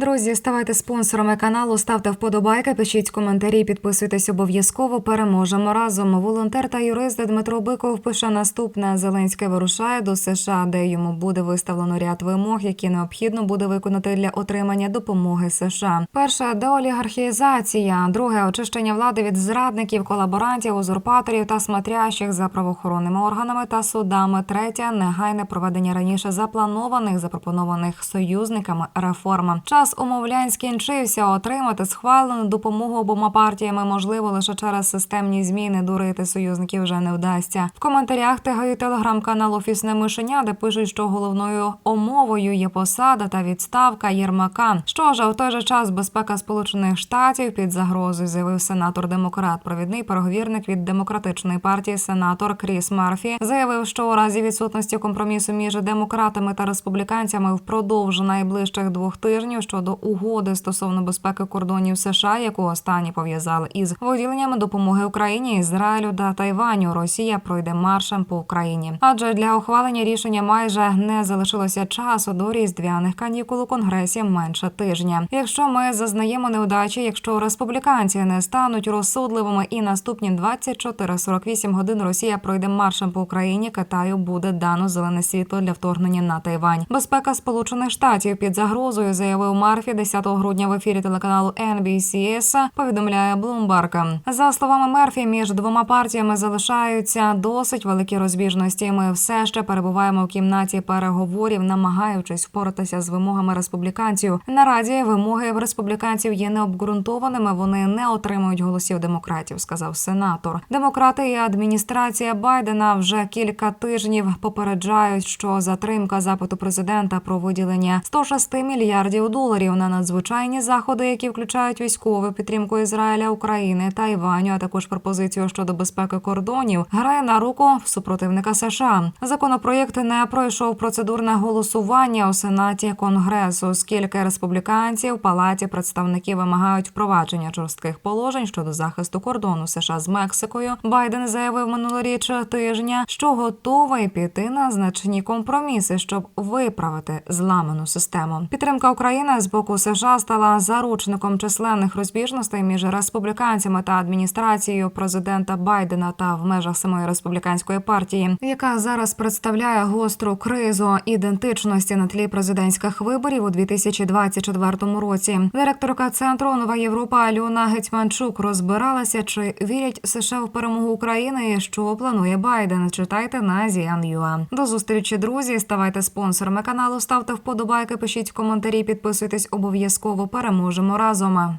Друзі, ставайте спонсорами каналу, ставте вподобайки, пишіть коментарі, підписуйтесь обов'язково. Переможемо разом. Волонтер та юрист Дмитро Биков пише наступне: Зеленський вирушає до США, де йому буде виставлено ряд вимог, які необхідно буде виконати для отримання допомоги США. Перше деолігархізація, друге очищення влади від зрадників, колаборантів, узурпаторів та смотрящих за правоохоронними органами та судами. Третє негайне проведення раніше запланованих запропонованих союзниками реформ. Час умовлянь скінчився. Отримати схвалену допомогу обома партіями можливо лише через системні зміни. Дурити союзників вже не вдасться. В коментарях тигають телеграм-канал Офісне мишеня, де пишуть, що головною умовою є посада та відставка Єрмака. Що ж, в той же час безпека Сполучених Штатів під загрозою заявив сенатор демократ, провідний переговірник від демократичної партії, сенатор Кріс Марфі, заявив, що у разі відсутності компромісу між демократами та республіканцями впродовж найближчих двох тижнів щодо угоди стосовно безпеки кордонів США, яку останні пов'язали із виділенням допомоги Україні, Ізраїлю та Тайваню. Росія пройде маршем по Україні. Адже для ухвалення рішення майже не залишилося часу до різдвяних канікул у конгресі менше тижня. Якщо ми зазнаємо невдачі, якщо республіканці не стануть розсудливими і наступні 24-48 годин Росія пройде маршем по Україні, Китаю буде дано зелене світло для вторгнення на Тайвань. Безпека Сполучених Штатів під загрозою заявив Марфі 10 грудня в ефірі телеканалу NBCS, Повідомляє Bloomberg. За словами Мерфі, між двома партіями залишаються досить великі розбіжності. Ми все ще перебуваємо в кімнаті переговорів, намагаючись впоратися з вимогами республіканців. Наразі вимоги республіканців є необґрунтованими. Вони не отримують голосів демократів, сказав сенатор. Демократи і адміністрація Байдена вже кілька тижнів попереджають, що затримка запиту президента про виділення 106 мільярдів доларів на надзвичайні заходи, які включають військову підтримку Ізраїля, України, Тайваню, а також пропозицію щодо безпеки кордонів, грає на руку супротивника США. Законопроєкт не пройшов процедурне голосування у сенаті Конгресу, оскільки республіканці в палаті представників вимагають впровадження жорстких положень щодо захисту кордону США з Мексикою. Байден заявив минулоріч тижня, що готовий піти на значні компроміси, щоб виправити зламану систему. Підтримка України з боку США стала заручником численних розбіжностей між республіканцями та адміністрацією президента Байдена та в межах самої республіканської партії, яка зараз представляє гостру кризу ідентичності на тлі президентських виборів у 2024 році. Директорка центру Нова Європа Альона Гетьманчук розбиралася, чи вірять США в перемогу України, що планує Байден. Читайте на ZNUA. До зустрічі, друзі. Ставайте спонсорами каналу, ставте вподобайки, пишіть коментарі, підписуйтесь обов'язково. Переможемо разом.